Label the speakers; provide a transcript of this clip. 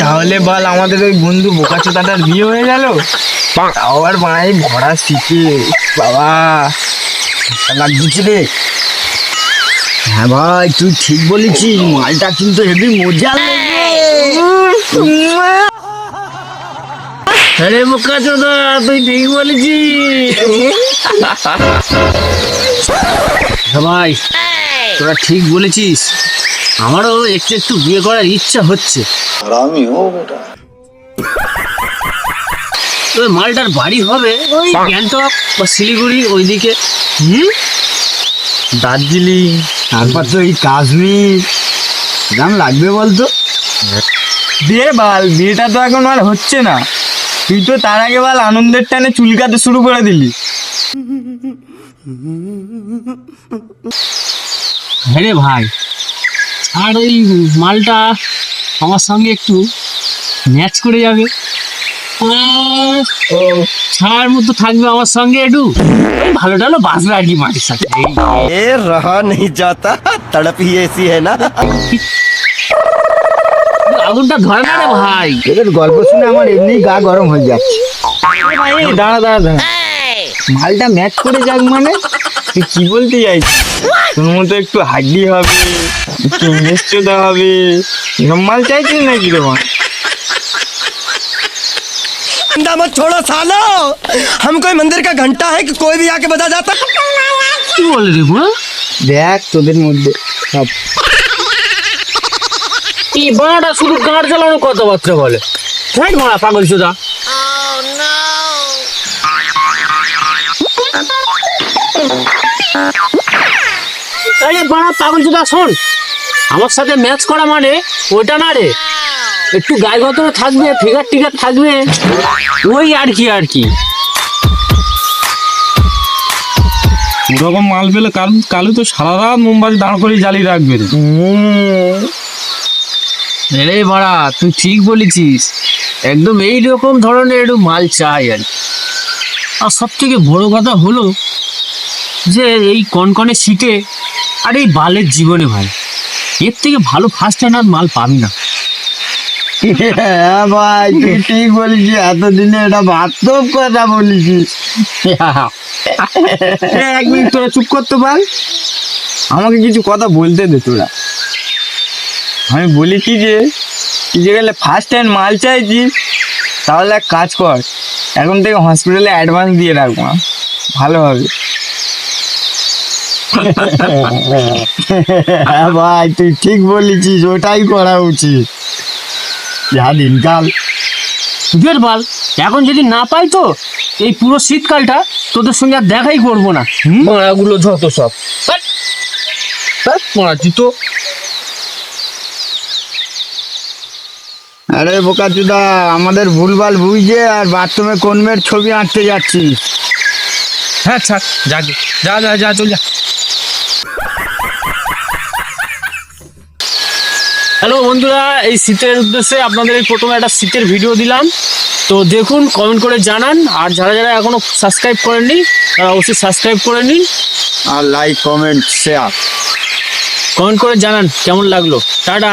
Speaker 1: তাহলে বল আমাদের ওই বন্ধু বোকাচোদাটার বিয়ে হয়ে গেল? আবার মাই ভরা শিখে বাবা লাগছে রে। হ্যাঁ ভাই তুই ঠিক বলেছিস মালটা কিন্তু হেবি মজা আরে বোকা চোদা তুই ঠিক বলেছিস। হ্যাঁ ভাই তোরা ঠিক বলেছিস। আমারও একটু একটু বিয়ে করার ইচ্ছা হচ্ছে। তবে মালটার বাড়ি হবে ওই গ্যাংটক বা শিলিগুড়ি ওইদিকে। হুম? দার্জিলিং তারপর তো এই কাশ্মীর। দাম লাগবে বলতো? দিয়ে বাল বিয়েটা তো এখন আর হচ্ছে না। তুই তো তার আগে বল আনন্দের টানে চুলকাতে শুরু করে দিলি। হ্যাঁ ভাই আর ওই মালটা আমার সঙ্গে একটু ম্যাচ করে যাবে। ছাড়ার মতো থাকবে আমার সঙ্গে একটু ভালো টালো বাঁচবে আর কি মাটির সাথে।
Speaker 2: এ রহা নেই যাতা তড়প এসি হ্যায় না।
Speaker 1: আগুনটা ধরে না রে ভাই। এদের গল্প শুনে আমার এমনি গা গরম হয়ে যাচ্ছে। দাঁড়া দাঁড়া দাঁড়া। মালটা ম্যাচ করে যাক মানে? তুই কি বলতে চাইছিস? তোর মতো একটু হাড্ডি হবে একটু মিষ্টিটা হবে এরকম মাল চাইছিস নাকি রে ভাই
Speaker 2: डंडा मत छोड़ो सालो हम कोई मंदिर का घंटा है कि कोई भी आके बजा जाता
Speaker 1: কি বলে রে বুড়ো দেখ তোদের মধ্যে সব এই বাড়াটা শুধু গাঁড় চালানো কথাবার্তা বলে ছাই মারা পাগল সুদা আরে বাড়া পাগল সুদা শোন। আমার সাথে ম্যাচ করা মানে ওইটা না রে। একটু গায়ে গতরে থাকবে ফিগার টিগার থাকবে ওই আর কি আর কি।
Speaker 3: ওরকম মাল পেলে কাল কালু তো সারা রাত মোমবাতি দাঁড় করে জ্বালিয়ে রাখবে রে।
Speaker 1: বাড়া তুই ঠিক বলেছিস। একদম এই রকম ধরনের একটু মাল চাই আর কি। আর সব থেকে বড় কথা হলো যে এই কনকনে শীতে আর এই বালের জীবনে ভাই। এর থেকে ভালো ফার্স্ট হ্যান্ড মাল পাবি না।
Speaker 4: হ্যাঁ ভাই তুই ঠিক বলেছিস এতদিনে এটা বাস্তব কথা বলেছিস।
Speaker 1: এক মিনিট তোরা চুপ করতে পার আমাকে কিছু কথা বলতে দে তোরা। আমি বলি কি যে তুই যে গেলে ফার্স্ট হ্যান্ড মাল চাইছিস তাহলে এক কাজ কর এখন থেকে হসপিটালে অ্যাডভান্স দিয়ে রাখব ভালো হবে।
Speaker 4: ভাই তুই ঠিক বলেছিস ওটাই করা উচিত। যা দিনকাল।
Speaker 1: বের বল এখন যদি না পাই তো এই পুরো শীতকালটা তোদের সঙ্গে আর দেখাই করব না। মারাগুলো যত সব। মারা জুতো
Speaker 4: আরে বোকা চুদা আমাদের ভুলভাল বুঝছে আর বাথরুমে কোন মেয়ের ছবি আঁকতে যাচ্ছিস।
Speaker 3: হ্যাঁ ছাড় যা। যা যা যা চল যা।
Speaker 1: হ্যালো বন্ধুরা এই শীতের উদ্দেশ্যে আপনাদের এই প্রথমে একটা শীতের ভিডিও দিলাম। তো দেখুন কমেন্ট করে জানান। আর যারা যারা এখনও সাবস্ক্রাইব করেননি তারা অবশ্যই সাবস্ক্রাইব করে নিন।
Speaker 4: আর লাইক কমেন্ট শেয়ার
Speaker 1: কমেন্ট করে জানান কেমন লাগল। টাটা।